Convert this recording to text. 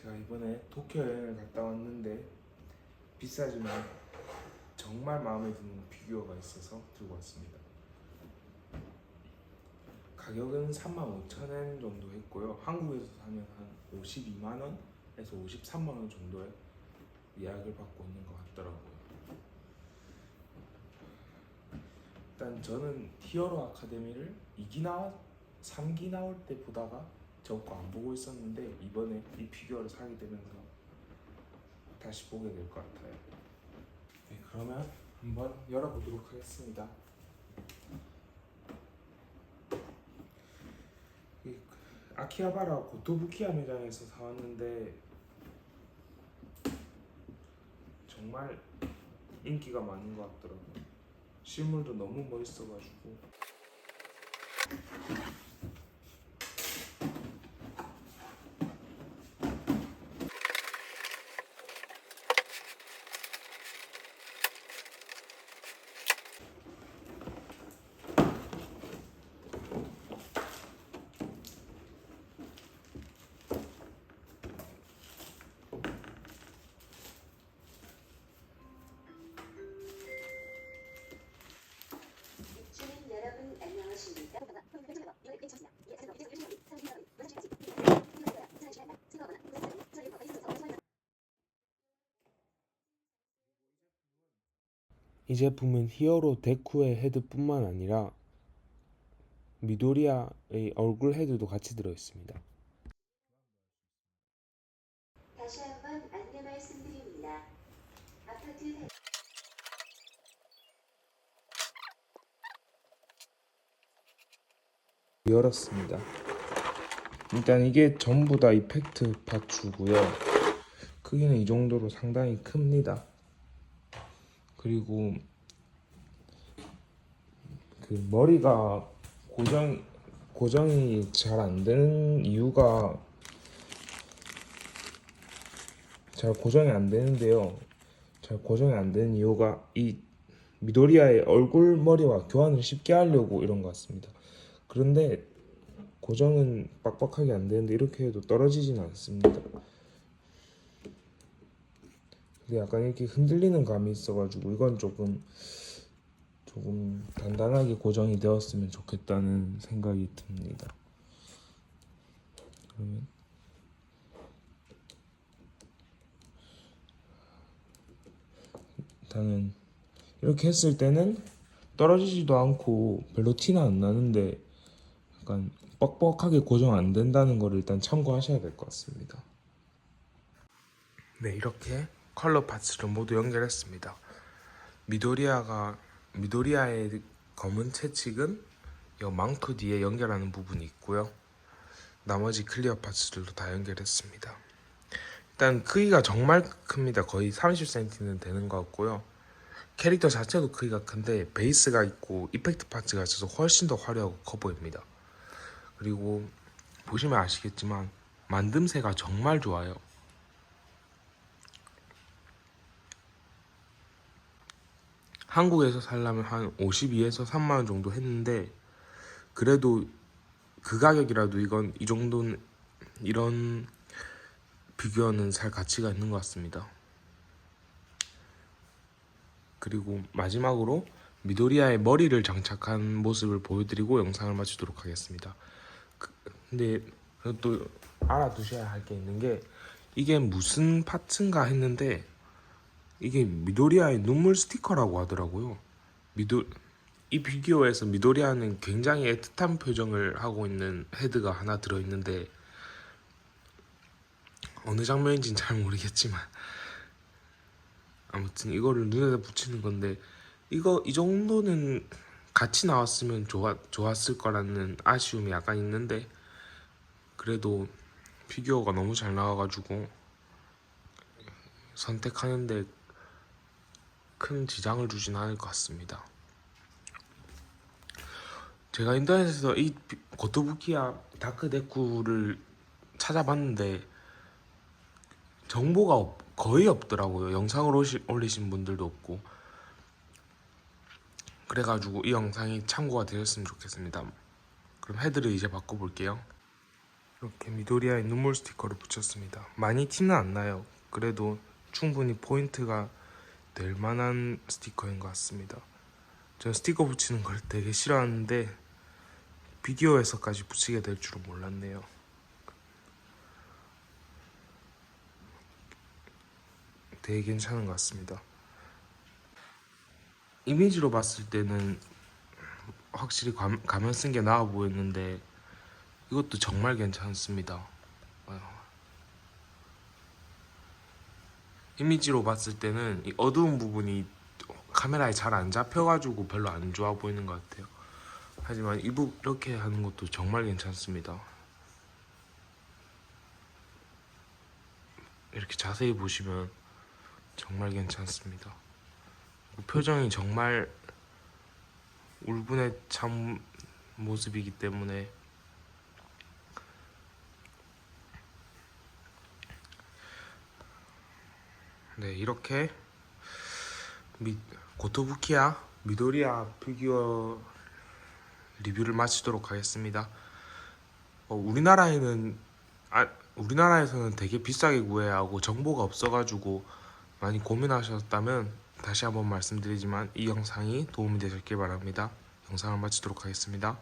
제가 이번에 도쿄 여행을 갔다 왔는데 비싸지만 정말 마음에 드는 피규어가 있어서 들고 왔습니다. 가격은 35,000엔 정도 했고요. 한국에서 사면 한 52만 원에서 53만 원 정도의 예약을 받고 있는 것 같더라고요. 일단 저는 히어로 아카데미를 2기 나와 3기 나올 때 보다가 저거 안 보고 있었는데 이번에 이 피규어를 사게 되면서 다시 보게 될 것 같아요. 네, 그러면 한번 열어보도록 하겠습니다. 이 아키하바라 고토부키야 매장에서 사왔는데 정말 인기가 많은 것 같더라고요. 실물도 너무 멋있어가지고 주민 여러분 안녕하십니까? 이 제품은 히어로 데쿠의 헤드뿐만 아니라 미도리아의 얼굴 헤드도 같이 들어있습니다. 다시 한번 안내 말씀드립니다. 아파트 단- 열었습니다. 일단 이게 전부 다 이펙트 파츠고요. 크기는 이 정도로 상당히 큽니다. 그리고 그 머리가 고정 고정이 잘 안 되는 이유가 잘 고정이 안 되는데요. 잘 고정이 안 되는 이유가 이 미도리아의 얼굴 머리와 교환을 쉽게 하려고 이런 것 같습니다. 그런데 고정은 빡빡하게 안 되는데 이렇게 해도 떨어지진 않습니다. 근데 약간 이렇게 흔들리는 감이 있어가지고 이건 조금 조금 단단하게 고정이 되었으면 좋겠다는 생각이 듭니다. 그러면 일단은 이렇게 했을 때는 떨어지지도 않고 별로 티는 안 나는데 약간 뻑뻑하게 고정 안 된다는 거를 일단 참고하셔야 될 것 같습니다. 네, 이렇게 컬러 파츠를 모두 연결했습니다. 미도리아가 미도리아의 검은 채찍은 이 망토 뒤에 연결하는 부분이 있고요. 나머지 클리어 파츠들도 다 연결했습니다. 일단 크기가 정말 큽니다. 거의 30cm는 되는 것 같고요. 캐릭터 자체도 크기가 큰데 베이스가 있고 이펙트 파츠가 있어서 훨씬 더 화려하고 커 보입니다. 그리고 보시면 아시겠지만 만듦새가 정말 좋아요. 한국에서 살려면 한 52에서 3만 원 정도 했는데 그래도 그 가격이라도 이건 이 정도는 이런 비교는 살 가치가 있는 것 같습니다. 그리고 마지막으로 미도리아의 머리를 장착한 모습을 보여드리고 영상을 마치도록 하겠습니다. 그- 근데 또 알아두셔야 할 게 있는 게 이게 무슨 파츠인가 했는데 이게 미도리아의 눈물 스티커라고 하더라고요. 미도 이 비디오에서 미도리아는 굉장히 애틋한 표정을 하고 있는 헤드가 하나 들어 있는데 어느 장면인지는 잘 모르겠지만 아무튼 이거를 눈에다 붙이는 건데 이거 이 정도는 같이 나왔으면 좋았 좋았을 거라는 아쉬움이 약간 있는데 그래도 피규어가 너무 잘 나와가지고 선택하는데 큰 지장을 주진 않을 것 같습니다. 제가 인터넷에서 이 비- 고토부키야 다크데쿠를 찾아봤는데 정보가 없- 거의 없더라고요. 영상을 오시, 올리신 분들도 없고 그래가지고 이 영상이 참고가 되셨으면 좋겠습니다. 그럼 헤드를 이제 바꿔볼게요. 이렇게 미도리아의 눈물 스티커를 붙였습니다. 많이 티는 안 나요. 그래도 충분히 포인트가 될 만한 스티커인 것 같습니다. 전 스티커 붙이는 걸 되게 싫어하는데 비디오에서까지 붙이게 될 줄은 몰랐네요. 되게 괜찮은 것 같습니다. 이미지로 봤을 때는 확실히 감, 가면 쓴 게 나아 보였는데 이것도 정말 괜찮습니다. 어. 이미지로 봤을 때는 이 어두운 부분이 카메라에 잘 안 잡혀가지고 별로 안 좋아 보이는 것 같아요. 하지만 이부 이렇게 하는 것도 정말 괜찮습니다. 이렇게 자세히 보시면 정말 괜찮습니다. 표정이 정말 울분의 참 모습이기 때문에 네 이렇게 미, 고토부키야 미도리야 피규어 리뷰를 마치도록 하겠습니다. 어, 우리나라에는 아, 우리나라에서는 되게 비싸게 구해야 하고 정보가 없어가지고 많이 고민하셨다면 다시 한번 말씀드리지만 이 영상이 도움이 되셨길 바랍니다. 영상을 마치도록 하겠습니다.